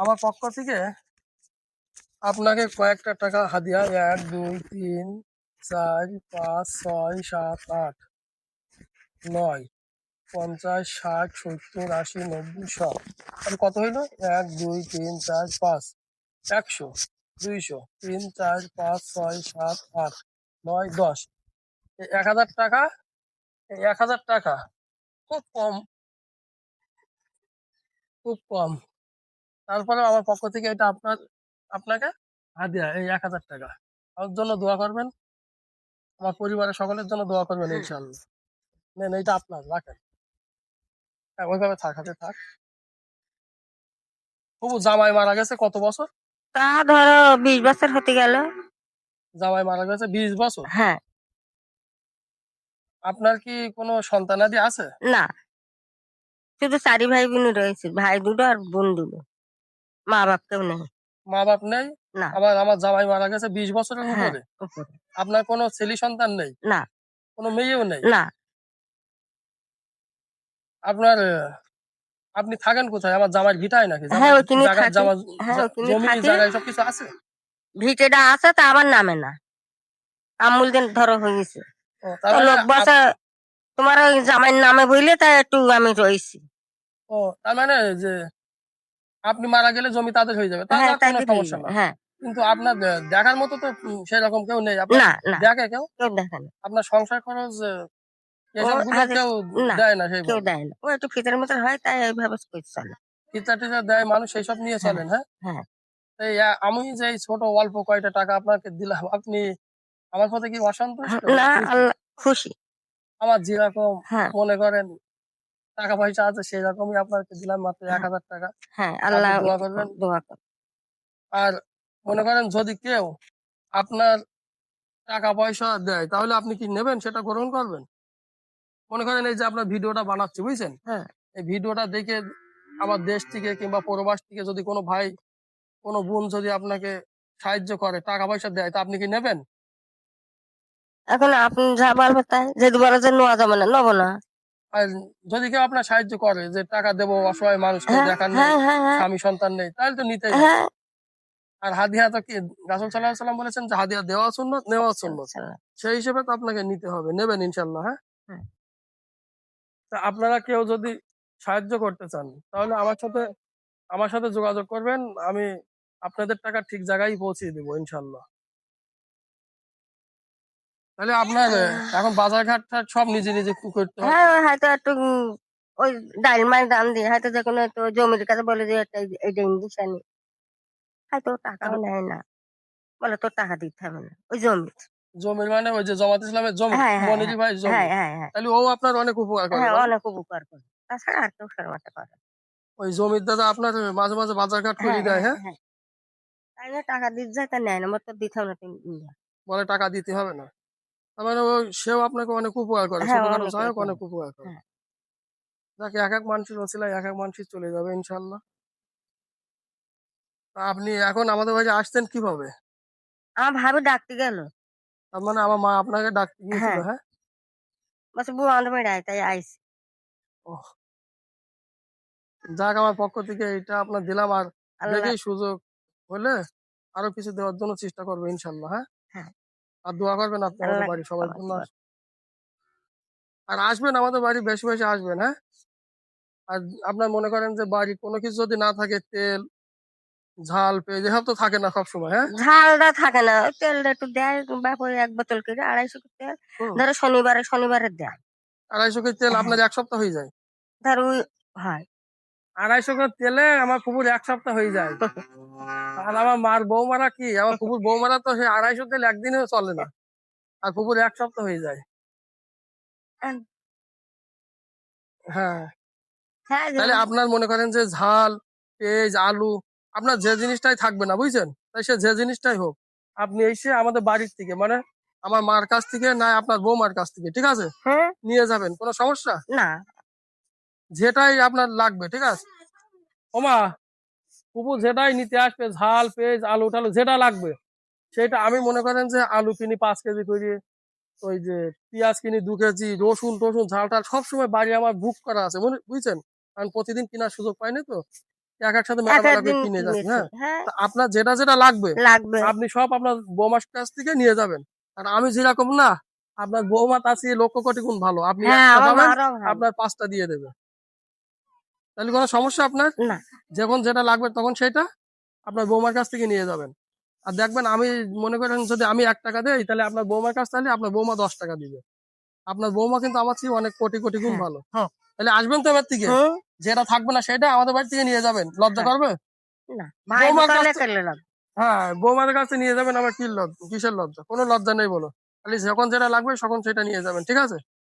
আমার পক্ষ থেকে আপনাকে কয়েকটা টাকা হাদিয়া, এক, দুই, তিন, চার, পাঁচ, ছয়, সাত, আট, নয়, পঞ্চাশ, ষাট, সত্তর, আশি, নব্বই সব আর কত হইল? এক, দুই, তিন, চার, পাঁচ, একশো, দুইশো, তিন, চার, পাঁচ, ছয়, সাত, আট, নয়, দশ। এক হাজার টাকা এক হাজার টাকা খুব কম খুব কম। তারপরে আমার পক্ষ থেকে এটা আপনার আপনাকে হাদিয়া এই এক হাজার টাকা। আমার জন্য দোয়া করবেন। আমার পরিবারের সকলের জন্য দোয়া করবেন হুম। ইনশাল্লাহ নেন এইটা আপনার রাখেন। হ্যাঁ ওইভাবে থাক হাতে থাক। তবু জামাই মারা গেছে কত বছর? তা ধরো বিশ বছর হতে গেল। জামাই মারা গেছে বিশ বছর? হ্যাঁ। আপনার কি কোনো সন্তানাদি আছে? না। শুধু চারি ভাই বোন রয়েছে ভাই দুটো আর বোন দুটো। মা বাপ কেউ নেই। মা বাপ নেই? না। আবার আমার জামাই মারা গেছে বিশ বছরের হ্যাঁ উপরে। আপনার কোনো ছেলে সন্তান নেই? না। কোনো মেয়েও নেই? না। আপনার আপনি থাকেন কোথায়? আমার জামাইয়ের ভিটায় নাকি? হ্যাঁ, জামাই- জায়গা- হ্যাঁ। জায়গায় সবকিছু আছে? ভিটেটা আছে তা আমার নামে না। আমুল দিন ধরো হয়ে গেছে। লোক তোমার ওই জামাইয়ের নামে বইলে তা একটু আমি রয়েছি ও তার মানে যে আপনি মারা গেলে জমি তাদের হয়ে যাবে তার হ্যাঁ কোনো সমস্যা না। হ্যাঁ। কিন্তু আপনার দেখার মতো তো সেরকম কেউ নেই। আপনার দেখে কেউ? আপনার সংসার খরচ কেউ দেয় না সেই কেউ দেয় না। ও একটু ফিতের মতো হয় তাই এইভাবে চলে। দেয় মানুষ নিয়ে হ্যাঁ, চলেন হ্যাঁ হ্যাঁ। এই আমি যে ছোট অল্প কয়টা টাকা আপনাকে দিলাম আপনি আমার কি অসন্তুষ্ট না খুশি? আমার যেরকম হ্যাঁ। মনে করেন টাকা পয়সা আছে সেই রকমই আপনাকে দিলাম মাত্র এক হ্যাঁ। হাজার টাকা। হ্যাঁ আল্লাহ দোয়া করবেন? দোয়া কর আর মনে করেন যদি কেউ আপনার টাকা পয়সা দেয় তাহলে আপনি কি নেবেন? সেটা গ্রহণ করবেন? মনে করেন এই যে আপনার ভিডিওটা বানাচ্ছি বুঝছেন? হ্যাঁ। এই ভিডিওটা দেখে আমার দেশ থেকে কিংবা প্রবাস থেকে যদি কোনো ভাই কোনো বোন যদি আপনাকে সাহায্য করে টাকা পয়সা দেয় তা আপনি কি নেবেন? এখন আপনি যা বলবেন তাই যদি বলে যে নেওয়া যাবে না নেব না। আর যদি কেউ আপনার সাহায্য করে যে টাকা দেবো অসহায় মানুষকে হ্যাঁ দেখার নেই হ্যাঁ হ্যাঁ হ্যাঁ স্বামী সন্তান নেই তাহলে তো। হ্যাঁ আর হাদিয়া তো কি রাসুল সাল্লাহ সাল্লাম বলেছেন যে হাদিয়া দেওয়া সুন্নত নেওয়া সুন্নত ইনশাআল্লাহ। সেই হিসেবে তো আপনাকে নিতে হবে নেবেন ইনশাল্লাহ হ্যাঁ হ্যাঁ। তা আপনারা কেউ যদি সাহায্য করতে চান তাহলে আমার সাথে আমার সাথে যোগাযোগ করবেন আমি আপনাদের টাকা ঠিক জায়গায় পৌঁছে দিব ইনশাল্লাহ তাহলে আপনার এখন বাজার ঘাট সব নিজে নিজে করতে হবে। হ্যাঁ হয়তো একটু ওই ডাল মাছ দাম দিয়ে হয়তো যে কোনো একটু জমির কাছে বলে যে একটা এই- এইটা ইঞ্জেকশন হয়তো টাকাও নেয় না। বলে তোর টাকা দিতে হবে না ওই জমি জমির মানে ওই যে জমাত ইসলামের জমি হ্যাঁ, হ্যাঁ, মনিরি ভাই জমি। হ্যাঁ হ্যাঁ হ্যাঁ। তাহলে ও আপনার অনেক উপকার করে হ্যাঁ অনেক উপকার করে। তাছাড়া আর কেউ সরমাটা করে ওই জমির দাদা আপনার মাঝে মাঝে বাজার ঘাট করে হ্যাঁ দেয় হ্যাঁ হ্যাঁ? হ্যাঁ। তাই না টাকা দিতে যায় তা নেয় না আমার তো দিতে হবে না বলে টাকা দিতে হবে না। মানে সেও আপনাকে অনেক উপকার করে। হ্যাঁ, ছোটখাটো অনেক সহায়ক উপকার। অনেক উপকার করে। হ্যাঁ। যাকে এক এক মানুষের ওসিলায় এক এক মানুষই চলে যাবে ইনশাল্লাহ। আপনি এখন আমাদের বাড়ি আসতেন কীভাবে? আমার ভাবি ডাকতে গেল। তার মানে আমার মা আপনাকে ডাকতে গিয়েছিল হ্যাঁ। হ্যাঁ? বলছে বউ আমাদের বাড়ি আয়। তাই আইসি। যাক আমার পক্ষ থেকে এটা আপনার দিলাম। আর দেখেই সুযোগ হলে আরও কিছু দেওয়ার জন্য চেষ্টা করব ইনশাল্লাহ হ্যাঁ? হ্যাঁ। আর দোয়া করবেন আপনি আমাদের বাড়ি সবার জন্য আর আসবেন আমাদের বাড়ি বেশি বেশি আসবেন হ্যাঁ? আর আপনার মনে করেন যে বাড়ি কোনো কিছু যদি না থাকে তেল ঝাল পেঁয়াজ এসব তো থাকে না সবসময় হ্যাঁ? ঝালটা থাকে না। তেলটা একটু দেয় ওই এক বোতল করে আড়াইশো তেল। ধরো শনিবারে শনিবারে দেয়। আড়াইশো কেজি তেল হ্যাঁ। আপনার এক সপ্তাহ হয়ে যায়। ধর হয়। আড়াইশো কেজি তেলে আমার কুকুর এক সপ্তাহ হয়ে যায়। আর আমার মার বৌমারা কি? আমার কুকুর বৌমারা তো সেই আড়াইশো তেল একদিনেও চলে না। আর কুকুর এক সপ্তাহ হয়ে যায়। হ্যাঁ। হ্যাঁ। হ্যাঁ তাহলে আপনার মনে করেন যে ঝাল পেঁয়াজ আলু আপনার যে জিনিসটাই থাকবে না বুঝছেন? তাই সে যে জিনিসটাই হোক আপনি এসে আমাদের বাড়ির থেকে মানে আমার মার কাছ থেকে না আপনার বৌমার কাছ থেকে ঠিক আছে? হ্যাঁ। নিয়ে যাবেন কোনো সমস্যা? না। যেটাই আপনার লাগবে ঠিক আছে? ওমা কুকুর যেটাই নিতে আসবে ঝাল পেঁয়াজ আলু টালু যেটা লাগবে সেটা আমি মনে করেন যে আলু কিনি পাঁচ কেজি করে ওই যে পেঁয়াজ কিনি দু কেজি রসুন টসুন ঝাল টাল সবসময় বাড়ি আমার বুক করা আছে বুঝ- বুঝছেন? কারণ প্রতিদিন কেনার সুযোগ পাইনি তো এক একসাথে কিনে যাচ্ছে হ্যাঁ? হ্যাঁ। আপনার যেটা যেটা লাগবে আপনি সব আপনার বৌমার কাছ থেকে নিয়ে যাবেন আর আমি যেরকম না আপনার বৌমা তার লক্ষ কোটি গুণ ভালো আপনি হ্যাঁ। আপনার পাঁচটা দিয়ে দেবে। তাহলে কোনো সমস্যা আপনার? না। যখন যেটা লাগবে তখন সেটা আপনার বৌমার কাছ থেকে নিয়ে যাবেন। আর দেখবেন আমি মনে করেন যদি আমি এক টাকা দেই তাহলে আপনার বৌমার কাছ তাহলে আপনার বৌমা দশ টাকা দিবে। আপনার বৌমা কিন্তু আমার চেয়ে অনেক কোটি কোটি গুণ হ্যাঁ, ভালো। হ্যাঁ। তাহলে আসবেন তো এবার থেকে? যেটা থাকবে না সেটা আমাদের বাড়ি থেকে নিয়ে যাবেন। লজ্জা হ্যাঁ। করবে? না। বৌমার কাছে- হ্যাঁ বৌমাদের কাছে নিয়ে যাবেন আবার কি লজ্জা? কিসের লজ্জা? কোনো লজ্জা নেই বলো। খালি যখন যেটা লাগবে তখন সেটা নিয়ে যাবেন ঠিক আছে?